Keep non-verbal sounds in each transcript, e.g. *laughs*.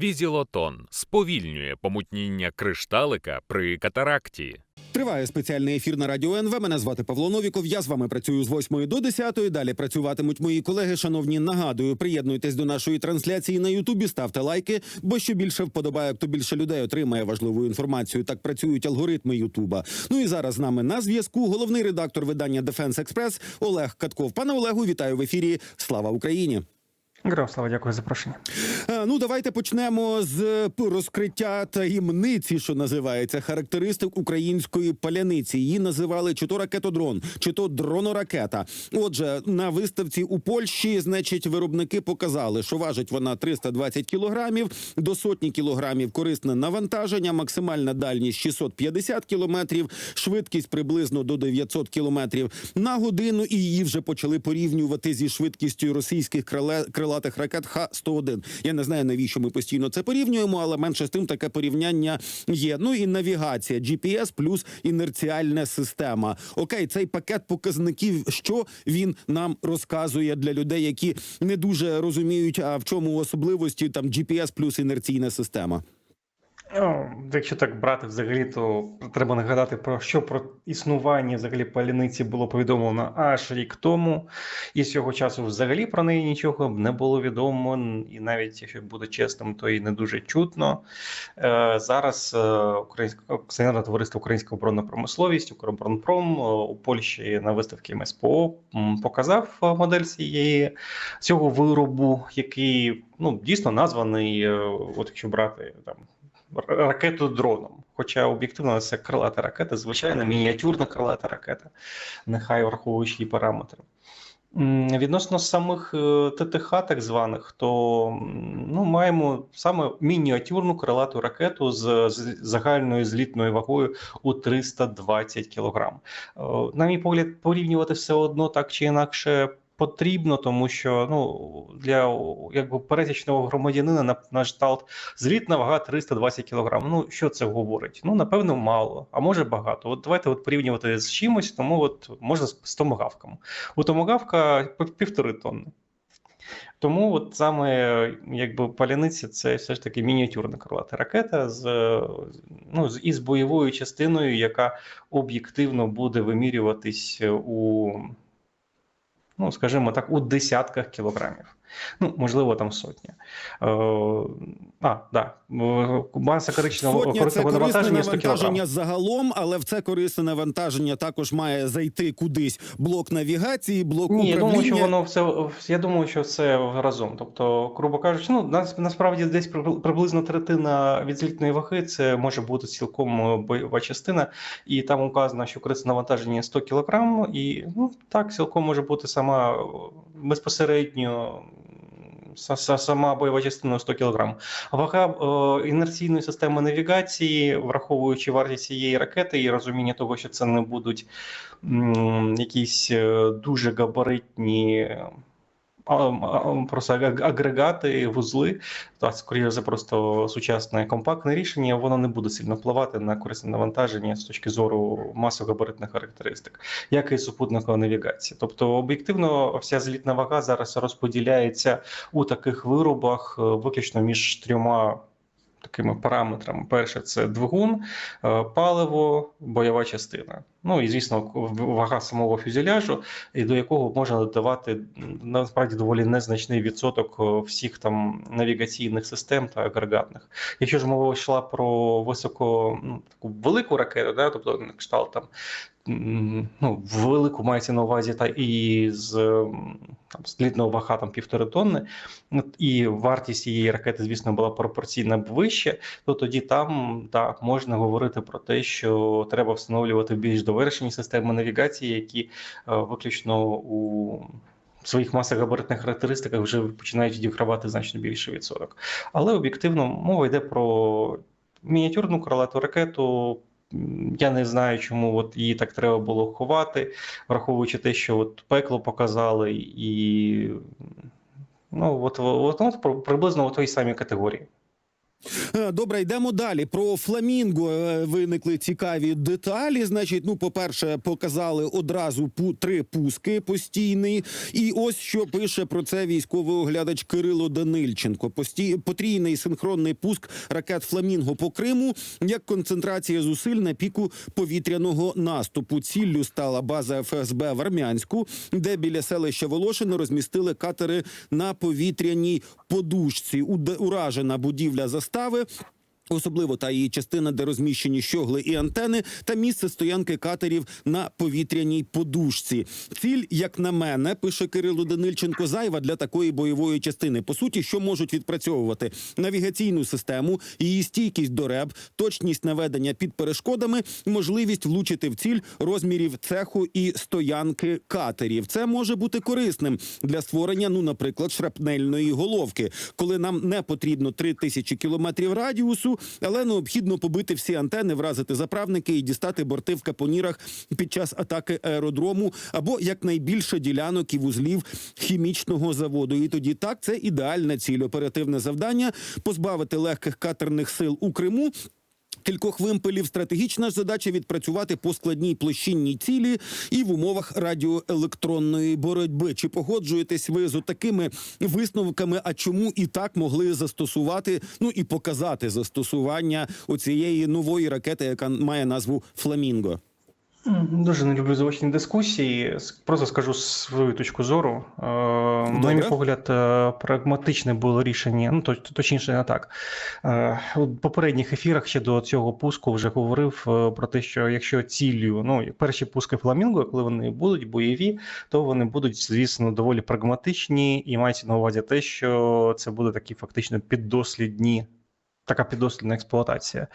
Візілотон сповільнює помутніння кришталика при катаракті. Триває спеціальний ефір на радіо НВ. Мене звати Павло Новіков. Я з вами працюю з 8 до 10. Далі працюватимуть мої колеги. Шановні, нагадую, приєднуйтесь до нашої трансляції на Ютубі, ставте лайки, бо що більше вподобає, то більше людей отримає важливу інформацію. Так працюють алгоритми Ютуба. Ну і зараз з нами на зв'язку головний редактор видання Дефенс Експрес Олег Катков. Пане Олегу, вітаю в ефірі. Слава Україні! Героям слава, дякую за запрошення. Е, Ну, давайте почнемо з розкриття таємниці, що називається характеристик української паляниці. Її називали чи то ракетодрон, чи то дроноракета. Отже, на виставці у Польщі, значить, виробники показали, що важить вона 320 кілограмів, до сотні кілограмів корисне навантаження, максимальна дальність 650 кілометрів, швидкість приблизно до 900 кілометрів на годину. І її вже почали порівнювати зі швидкістю російських крилатих ракет Х-101. Я не знаю, навіщо ми постійно це порівнюємо, але менше з тим таке порівняння є. Ну і навігація, GPS плюс інерціальна система. Окей, цей пакет показників, що він нам розказує для людей, які не дуже розуміють, а в чому особливості там GPS плюс інерційна система. Ну, якщо так брати взагалі, то треба нагадати про що про існування взагалі паляниці було повідомлено аж рік тому, і з цього часу взагалі про неї нічого не було відомо, і навіть якщо бути чесним, то і не дуже чутно. Е, зараз е, Українське акціонерне товариство Українська оборонна промисловість, Укроборонпром е, у Польщі на виставці МСПО показав модель цієї цього виробу, який ну дійсно названий, от якщо брати там ракету дроном. Хоча об'єктивно це крилата ракета, звичайно, мініатюрна крилата ракета, нехай враховуючи її параметри. Відносно самих е, ТТХ, так званих, то ну, маємо саме мініатюрну крилату ракету з, з загальною злітною вагою у 320 кг. На мій погляд, порівнювати все одно так чи інакше потрібно, тому що ну для якби пересічного громадянина на, на кшталт злітна вага 320 кг. Ну що це говорить? Ну напевно, мало, а може багато. От давайте от порівнювати з чимось, тому от можна з томогавками. У томогавка півтори тонни. Тому от саме якби паляниця це все ж таки мініатюрна крилата ракета з ну з із бойовою частиною, яка об'єктивно буде вимірюватись у ну, скажімо так, у десятках кілограмів. Ну, можливо, там сотня. Е, а, да. Е, Маса коричневого Сотня це корисного корисне навантаження 100 навантаження загалом, але в це корисне навантаження також має зайти кудись блок навігації, блок Ні, я управління. думаю, що воно все. Я думаю, що це разом. Тобто, грубо кажучи, ну нас насправді десь приблизно третина від злітної ваги це може бути цілком бойова частина, і там указано, що корисне навантаження 100 кг, і ну так цілком може бути сама безпосередньо. са- са- Сама бойова частина 100 кг. Вага е, інерційної системи навігації, враховуючи вартість цієї ракети і розуміння того, що це не будуть якісь е, дуже габаритні просто агрегати, вузли, та скоріше за просто сучасне компактне рішення, воно не буде сильно впливати на корисне навантаження з точки зору масогабаритних характеристик, як і супутникова навігація. Тобто, об'єктивно, вся злітна вага зараз розподіляється у таких виробах е, виключно між трьома. Такими параметрами: перше це двигун, е, паливо, бойова частина. Ну і звісно, вага самого фюзеляжу, і до якого можна додавати насправді доволі незначний відсоток е, всіх там навігаційних систем та агрегатних. Якщо ж мова йшла про високо ну, таку велику ракету, да, тобто кшталт там. Ну, велику мається на увазі та і з там злітного вага там півтори тонни, і вартість цієї ракети, звісно, була пропорційно б вище, то тоді там так можна говорити про те, що треба встановлювати більш довершені системи навігації, які е, виключно у своїх масогабаритних характеристиках вже починають відігравати значно більший відсоток. Але об'єктивно мова йде про мініатюрну крилату ракету. Я не знаю, чому от її так треба було ховати, враховуючи те, що от пекло показали, і ну от, от, от, приблизно у той самій категорії. Е, Добре, йдемо далі. Про фламінго е, виникли цікаві деталі. Значить, ну, по-перше, показали одразу три пуски постійні. І ось що пише про це військовий оглядач Кирило Данильченко. Пості... Потрійний синхронний пуск ракет Фламінго по Криму як концентрація зусиль на піку повітряного наступу. Ціллю стала база ФСБ в Армянську, де біля селища Волошино розмістили катери на повітряній подушці. Уражена будівля застави. Особливо та її частина, де розміщені щогли і антени, та місце стоянки катерів на повітряній подушці. Ціль, як на мене, пише Кирило Данильченко, зайва для такої бойової частини. По суті, що можуть відпрацьовувати навігаційну систему, її стійкість до реб, точність наведення під перешкодами, можливість влучити в ціль розмірів цеху і стоянки катерів. Це може бути корисним для створення, ну, наприклад, шрапнельної головки, коли нам не потрібно 3000 кілометрів радіусу, але необхідно побити всі антени, вразити заправники і дістати борти в капонірах під час атаки аеродрому або якнайбільше ділянок і вузлів хімічного заводу. І тоді так це ідеальна ціль, оперативне завдання позбавити легких катерних сил у Криму. Кількох вимпелів стратегічна ж задача відпрацювати по складній площинній цілі і в умовах радіоелектронної боротьби. Чи погоджуєтесь ви з такими висновками? А чому і так могли застосувати, ну і показати застосування оцієї нової ракети, яка має назву Фламінго? Дуже не люблю заочні дискусії. Просто скажу свою точку зору. Е, На мій погляд, е, прагматичне було рішення. Ну, точніше, не так. Е, У попередніх ефірах ще до цього пуску вже говорив е, про те, що якщо ціллю, ну, перші пуски фламінго, коли вони будуть бойові, то вони будуть, звісно, доволі прагматичні, і мається на увазі те, що це буде такі фактично піддослідні. Така піддослідна експлуатація.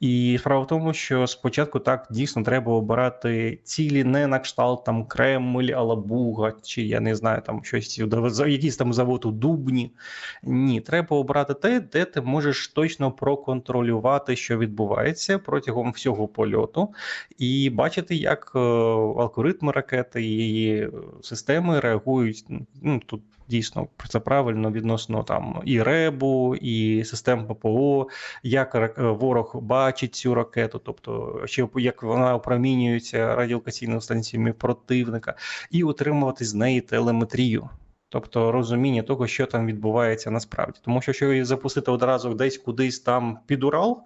І справа в тому, що спочатку так дійсно треба обирати цілі не на кшталт там Кремль, Алабуга, чи я не знаю, там щось якийсь там завод у Дубні. Ні, треба обрати те, де ти можеш точно проконтролювати, що відбувається протягом всього польоту, і бачити, як е, алгоритми ракети і її системи реагують. Ну тут дійсно це правильно відносно там і ребу, і систем ППО, як е, ворог бачить цю ракету, тобто чи як вона опромінюється радіолокаційними станціями противника, і отримувати з неї телеметрію. Тобто розуміння того, що там відбувається насправді. Тому що якщо її запустити одразу десь кудись там під Урал,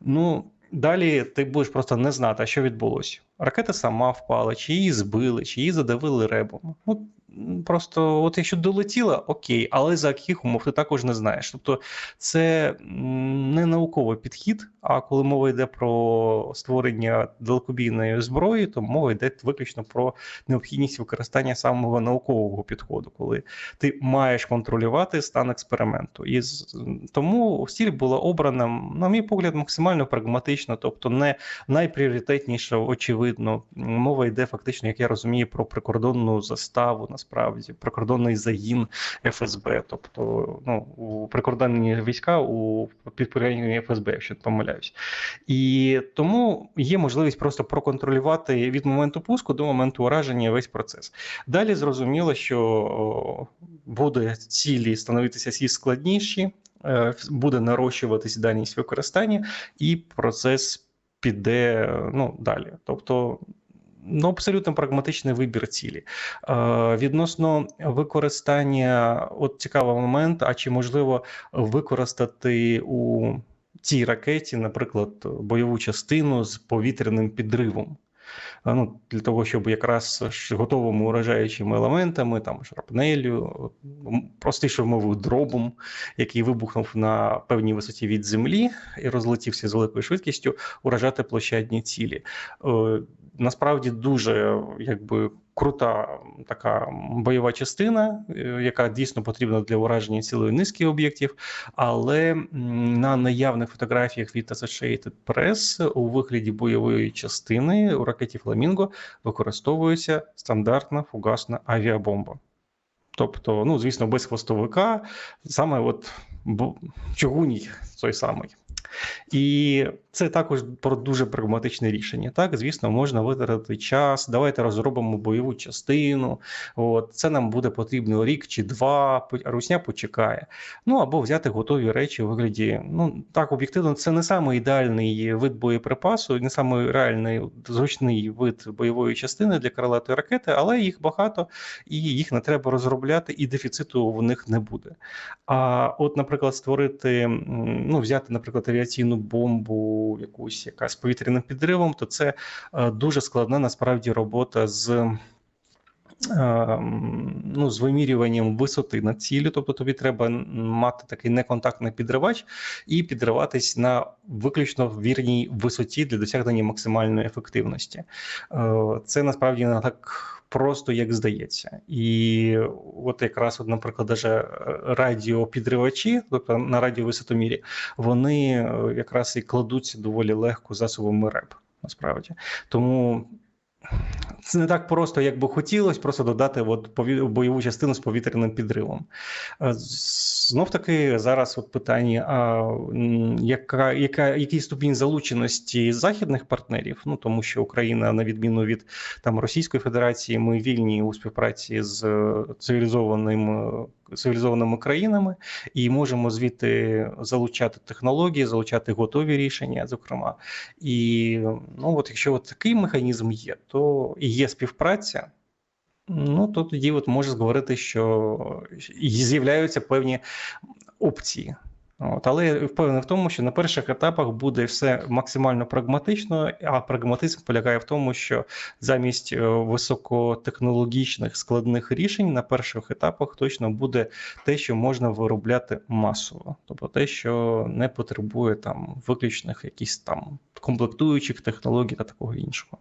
ну далі ти будеш просто не знати, що відбулося. Ракета сама впала, чи її збили, чи її задавили ребом. Ну просто, от якщо долетіла, окей, але за яких умов ти також не знаєш. Тобто, це не науковий підхід. А коли мова йде про створення далекобійної зброї, то мова йде виключно про необхідність використання самого наукового підходу, коли ти маєш контролювати стан експерименту. І тому стіль була обрана, на мій погляд, максимально прагматично, тобто не найпріоритетніше, очевидно. Мова йде фактично, як я розумію, про прикордонну заставу, насправді, прикордонний загін ФСБ, тобто ну, у прикордонні війська у підпорядкуванні ФСБ, якщо не помиляюсь. І тому є можливість просто проконтролювати від моменту пуску до моменту ураження весь процес. Далі зрозуміло, що буде цілі становитися всі складніші, е, буде нарощуватись дальність використання, і процес піде ну, далі. Тобто. Ну, абсолютно прагматичний вибір цілі. Е, відносно використання, от цікавий момент, а чи можливо використати у цій ракеті, наприклад, бойову частину з повітряним підривом? Ну, для того, щоб якраз готовими уражаючими елементами, там шрапнелю, м, простіше мовою дробом, який вибухнув на певній висоті від землі і розлетівся з великою швидкістю, уражати площадні цілі. Е, Насправді дуже якби крута така бойова частина, е, яка дійсно потрібна для ураження цілої низки об'єктів. Але на наявних фотографіях від Associated Press у вигляді бойової частини у ракеті Фламінго використовується стандартна фугасна авіабомба. Тобто, ну звісно, без хвостовика, саме от чугуній той самий. І це також про дуже прагматичне рішення. Так, звісно, можна витратити час. Давайте розробимо бойову частину. От це нам буде потрібно рік чи два. Русня почекає. Ну або взяти готові речі у вигляді. Ну так об'єктивно, це не саме ідеальний вид боєприпасу, не саме реальний зручний вид бойової частини для крилатої ракети, але їх багато і їх не треба розробляти, і дефіциту в них не буде. А от, наприклад, створити, ну, взяти, наприклад, авіаційну бомбу, якусь яка з повітряним підривом, то це е, дуже складна насправді робота з. ем, Ну, з вимірюванням висоти на цілі, тобто тобі треба мати такий неконтактний підривач і підриватись на виключно вірній висоті для досягнення максимальної ефективності. Е, Це насправді не так просто, як здається. І от якраз, от, наприклад, даже радіопідривачі, тобто на радіовисотомірі, вони е, якраз і кладуться доволі легко засобами РЕП, насправді. Тому це не так просто, як би хотілося, просто додати от бойову частину з повітряним підривом. Знов таки зараз от питання: а яка, яка, який ступінь залученості західних партнерів? Ну тому що Україна, на відміну від там Російської Федерації, ми вільні у співпраці з е, цивілізованим. е, Цивілізованими країнами і можемо звідти залучати технології, залучати готові рішення, зокрема. І ну, от якщо от такий механізм є, то і є співпраця, ну то тоді от можна говорити, що з'являються певні опції. От, але я впевнений в тому, що на перших етапах буде все максимально прагматично, а прагматизм полягає в тому, що замість е, високотехнологічних складних рішень на перших етапах точно буде те, що можна виробляти масово, тобто те, що не потребує там виключних якісь там комплектуючих технологій та такого іншого.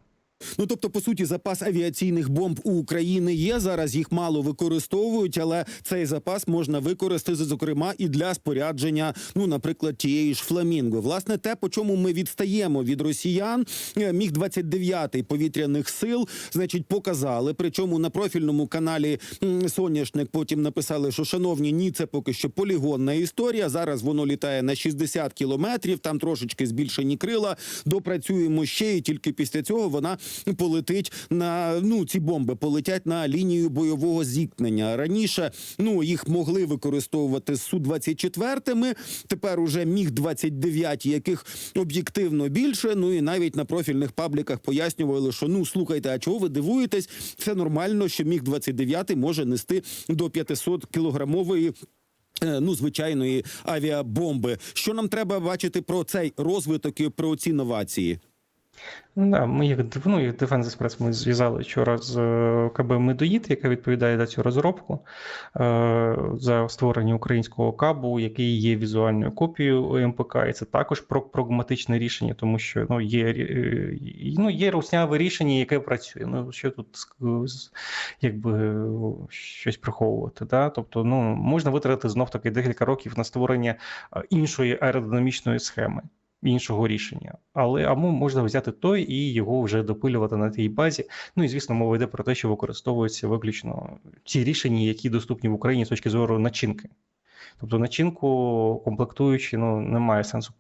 Ну тобто, по суті, запас авіаційних бомб у України є. Зараз їх мало використовують, але цей запас можна використати, зокрема, і для спорядження, ну, наприклад, тієї ж фламінго. Власне, те, по чому ми відстаємо від росіян, е, міг 29 повітряних сил, значить, показали. Причому на профільному каналі Соняшник потім написали, що шановні, ні, це поки що полігонна історія. Зараз воно літає на 60 кілометрів. Там трошечки збільшені крила. Допрацюємо ще, і тільки після цього вона полетить на ну ці бомби полетять на лінію бойового зіткнення. Раніше ну їх могли використовувати су 24 Тепер уже міг 29 яких об'єктивно більше. Ну і навіть на профільних пабліках пояснювали, що ну слухайте, а чого ви дивуєтесь? Це нормально, що міг 29 може нести до 500 кілограмової. е, Ну, звичайної авіабомби. Що нам треба бачити про цей розвиток і про ці новації? Ну, да, ми див- ну, як Defense Express ми зв'язали вчора з е, КБ Медоїд, яка відповідає за цю розробку е, за створення українського кабу, який є візуальною копією МПК, і це також про прагматичне рішення, тому що ну, є, е, ну, є русняве рішення, яке працює. Ну, що тут якби щось приховувати. Да? Тобто, ну, можна витратити знов таки декілька років на створення іншої аеродинамічної схеми іншого рішення. Але або можна взяти той і його вже допилювати на тій базі. Ну і звісно, мова йде про те, що використовуються виключно ті рішення, які доступні в Україні з точки зору начинки. Тобто начинку комплектуючи, ну немає сенсу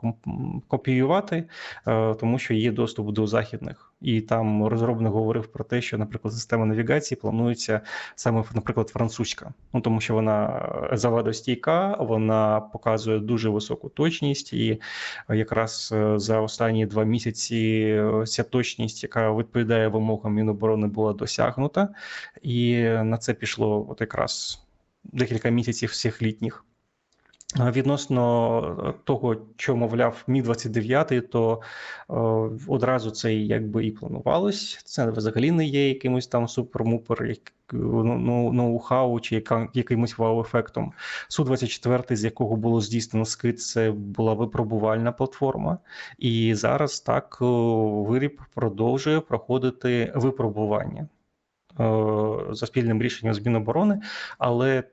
копіювати, е, тому що є доступ до західних. І там розробник говорив про те, що, наприклад, система навігації планується саме, наприклад, французька. Ну тому що вона завадостійка, вона показує дуже високу точність, і якраз е, за останні два місяці е, ця точність, яка відповідає вимогам Міноборони, була досягнута, і на це пішло от якраз декілька місяців всіх літніх. Відносно того, що мовляв Мі 29 то е, одразу це якби і планувалось. Це взагалі не є якимось там супер-мупер, як, ну, ну, ноу-хау чи яка, якимось вау-ефектом. Су 24 з якого було здійснено скид, це була випробувальна платформа. І зараз так е, виріб продовжує проходити випробування. Е, За спільним рішенням з Міноборони, але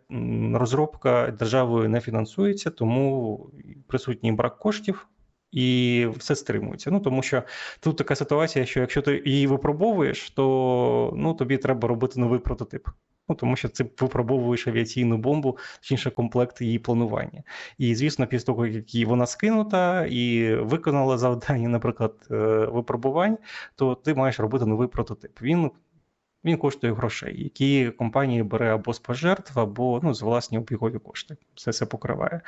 розробка державою не фінансується, тому присутній брак коштів. І все стримується. Ну тому що тут така ситуація, що якщо ти її випробовуєш, то ну тобі треба робити новий прототип. Ну, тому що ти випробовуєш авіаційну бомбу, точніше комплект її планування. І звісно, після того, як її вона скинута і виконала завдання, *laughs* наприклад, е, випробувань, то ти маєш робити новий прототип. Він він коштує грошей, які компанія бере або з пожертв, або ну, з власні обігові кошти. Все це покриває.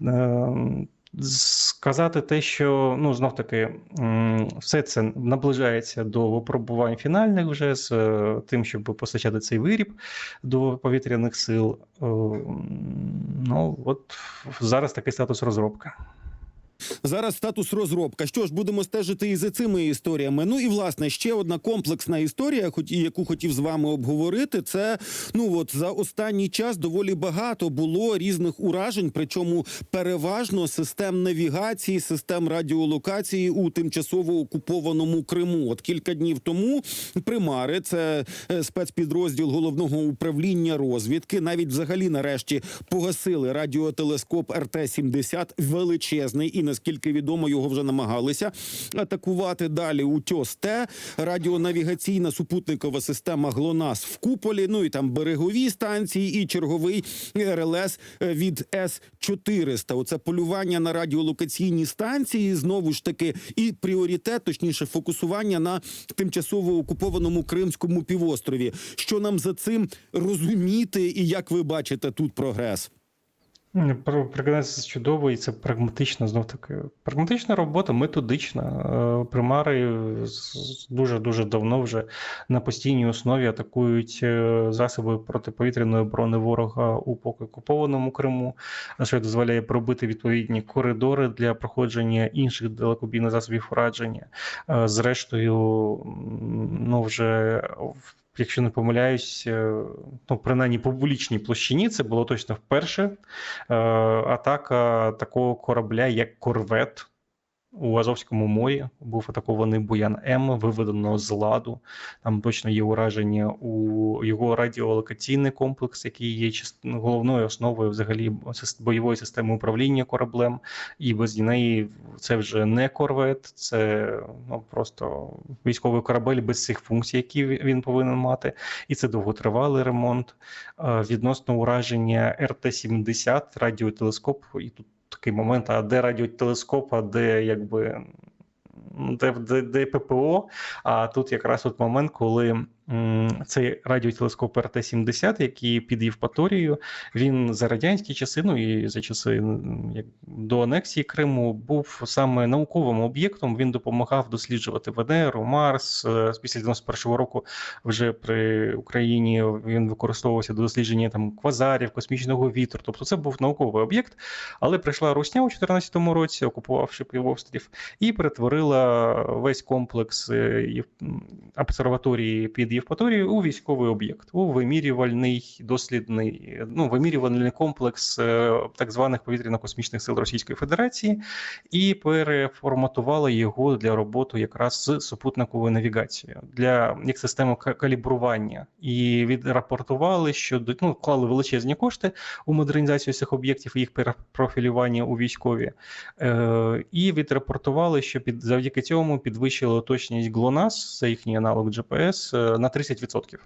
Ем, Сказати те, що ну знов таки все це наближається до випробувань фінальних вже з е, тим, щоб постачати цей виріб до повітряних сил. Е, Ну от зараз такий статус розробка. Зараз статус розробка. Що ж, будемо стежити і за цими історіями. Ну і власне ще одна комплексна історія, хоч і яку хотів з вами обговорити. Це ну от за останній час доволі багато було різних уражень, причому переважно систем навігації, систем радіолокації у тимчасово окупованому Криму. От кілька днів тому примари, це е, спецпідрозділ головного управління розвідки, навіть взагалі нарешті погасили радіотелескоп РТ 70 величезний і наскільки відомо, його вже намагалися атакувати далі. Утьос Т, радіонавігаційна супутникова система ГЛОНАС в куполі. Ну і там берегові станції, і черговий РЛС від С 400 Оце полювання на радіолокаційні станції. Знову ж таки, і пріоритет, точніше, фокусування на тимчасово окупованому Кримському півострові. Що нам за цим розуміти, і як ви бачите тут прогрес? Прогрес чудовий, і це прагматична, знов таки. Прагматична робота, методична. Е, примари дуже дуже давно вже на постійній основі атакують е, засоби протиповітряної оборони ворога у поки окупованому Криму, що дозволяє пробити відповідні коридори для проходження інших далекобійних засобів ураження. Е, зрештою, ну вже в якщо не помиляюсь, е, ну принаймні публічній площині це було точно вперше. Е, атака такого корабля, як корвет у Азовському морі був атакований Буян М, виведено з ладу. Там точно є ураження у його радіолокаційний комплекс, який є головною основою взагалі бойової системи управління кораблем. І без неї це вже не корвет, це ну просто військовий корабель без цих функцій, які він повинен мати. І це довготривалий ремонт. Відносно ураження РТ-70, радіотелескоп, і тут такий момент: а де радіотелескоп, а де якби де, де, де ППО. А тут якраз от момент, коли цей радіотелескоп РТ-70, який під Євпаторією, він за радянські часи, ну і за часи як до анексії Криму, був саме науковим об'єктом. Він допомагав досліджувати Венеру, Марс. Е, після 91-го року вже при Україні він використовувався до дослідження там квазарів, космічного вітру. Тобто це був науковий об'єкт, але прийшла Русня у 2014 році, окупувавши півострів, і перетворила весь комплекс е, обсерваторії під Євпаторії у військовий об'єкт, у вимірювальний дослідний, ну вимірювальний комплекс е, так званих повітряно-космічних сил Російської Федерації, і переформатували його для роботи якраз з супутниковою навігацією. Для як системи калібрування, і відрапортували, що ну, вклали величезні кошти у модернізацію цих об'єктів їх перепрофілювання у військові, е, і відрапортували, що під завдяки цьому підвищили точність GLONASS, це їхній аналог GPS, е, на 30%.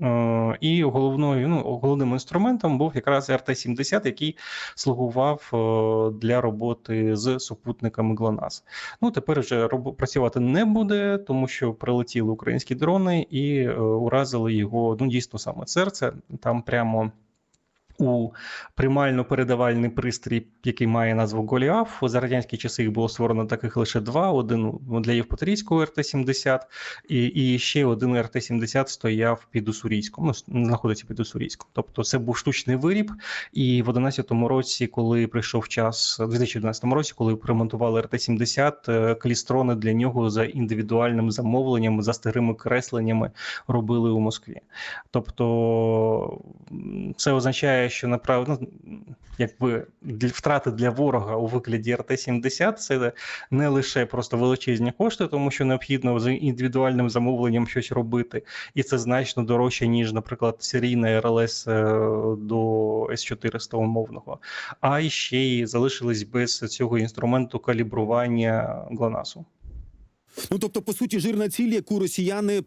Е, і головною ну, головним інструментом був якраз РТ-70, який слугував е, для роботи з супутниками ГЛОНАСС. Ну тепер вже працювати не буде, тому що прилетіли українські дрони і уразили його ну дійсно саме серце. Там прямо у приймально-передавальний пристрій, який має назву Голіаф. За радянські часи їх було створено таких лише два: один для Євпаторійського РТ-70, і і ще один РТ-70 стояв під Уссурійськом, ну, знаходиться під Уссурійськом. Тобто це був штучний виріб. І в 11 році, коли прийшов час, у 2011 році, коли ремонтували РТ-70, е, клістрони для нього за індивідуальним замовленням, за старими кресленнями робили у Москві. Тобто це означає що направ... ну, якби втрати для ворога у вигляді РТ-70 це не лише просто величезні кошти, тому що необхідно з індивідуальним замовленням щось робити, і це значно дорожче, ніж, наприклад, серійна РЛС е, до С-400 умовного. А ще й залишились без цього інструменту калібрування ГЛОНАСу. Ну тобто, по суті, жирна ціль, яку росіяни е,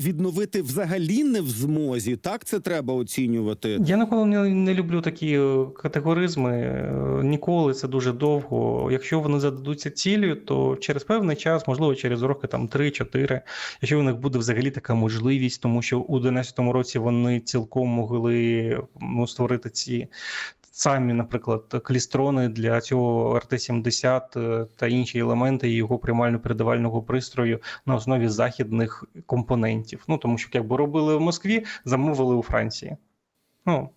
відновити взагалі не в змозі. Так це треба оцінювати. Я ніколи не, не люблю такі е, категоризми. е, Ніколи це дуже довго. Якщо вони зададуться цілею, то через певний час, можливо, через роки там 3-4, якщо у них буде взагалі така можливість, тому що у 11-му році вони цілком могли ну, створити ці. Самі, наприклад, клістрони для цього РТ-70 е, та інші елементи його приймально-передавального пристрою на основі західних компонентів. Ну тому що якби робили в Москві, замовили у Франції. Ну,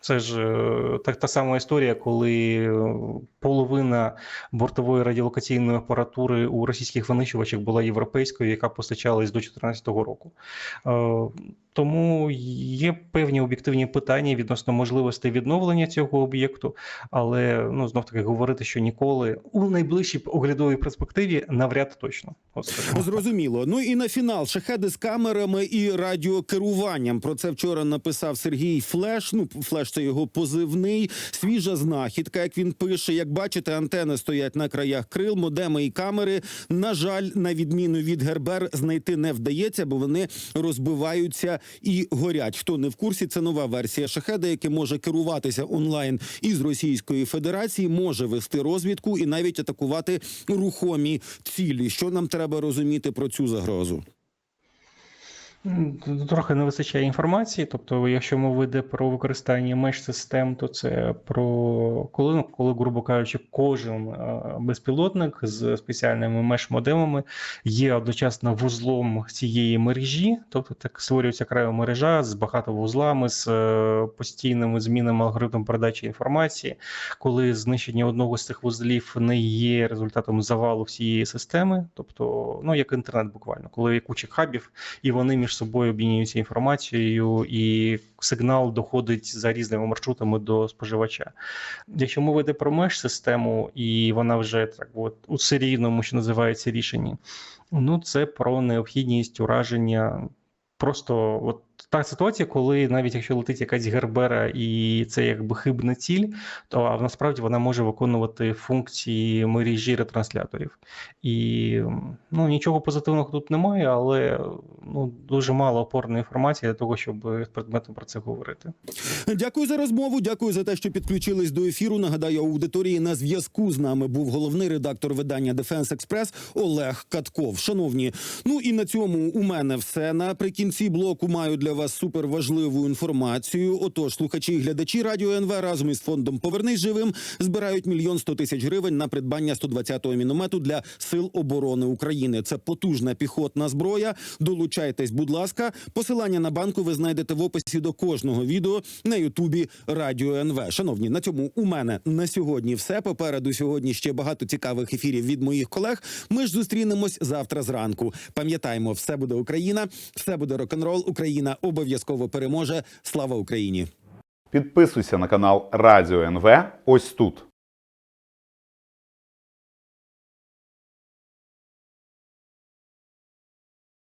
це ж е, так та сама історія, коли е, половина бортової радіолокаційної апаратури у російських винищувачах була європейською, яка постачалась до 2014 року. Е, Тому є певні об'єктивні питання відносно можливостей відновлення цього об'єкту, але ну знов таки говорити, що ніколи у найближчій оглядовій перспективі навряд точно. От. Зрозуміло. Ну і на фінал шахеди з камерами і радіокеруванням. Про це вчора написав Сергій Флеш. Ну, Флеш це його позивний. Свіжа знахідка, як він пише. Як бачите, антени стоять на краях крил, модеми і камери. На жаль, на відміну від Гербер, знайти не вдається, бо вони розбиваються і горять. Хто не в курсі, це нова версія шахеда, яке може керуватися онлайн із Російської Федерації, може вести розвідку і навіть атакувати рухомі цілі. Що нам треба розуміти про цю загрозу? Трохи не вистачає інформації. Тобто, якщо мова йде про використання меж-систем, то це про коли, ну, коли, грубо кажучи, кожен е, безпілотник з спеціальними меж-модемами є одночасно вузлом цієї мережі, тобто так створюється окрема мережа з багатовузлами, з е, постійними змінами алгоритму передачі інформації, коли знищення одного з цих вузлів не є результатом завалу всієї системи, тобто, ну як інтернет, буквально, коли є куча хабів, і вони між собою обмінюються інформацією, і сигнал доходить за різними маршрутами до споживача. Якщо мова йде про меж-систему, і вона вже так от у серійному, що називається рішенні, ну це про необхідність ураження. Просто от та ситуація, коли навіть якщо летить якась гербера і це якби хибна ціль, то насправді вона може виконувати функції мережі ретрансляторів. І ну нічого позитивного тут немає, але ну дуже мало опорної інформації для того, щоб з предметом про це говорити. Дякую за розмову. Дякую за те, що підключились до ефіру. Нагадаю, аудиторії на зв'язку з нами був головний редактор видання Дефенс Експрес Олег Катков. Шановні, ну і на цьому у мене все. Наприкінці блоку маю для вас суперважливу інформацію. Отож, слухачі і глядачі радіо НВ разом із фондом Повернись живим збирають мільйон сто тисяч гривень на придбання 120-го міномету для сил оборони України. Це потужна піхотна зброя. Долучайтесь, будь ласка. Посилання на банку ви знайдете в описі до кожного відео на Ютубі Радіо НВ. Шановні, на цьому у мене на сьогодні все. Попереду сьогодні ще багато цікавих ефірів від моїх колег. Ми ж зустрінемось завтра зранку. Пам'ятаємо, все буде Україна, все буде рок-н-рол. Україна обов'язково переможе. Слава Україні! Підписуйся на канал Радіо НВ ось тут.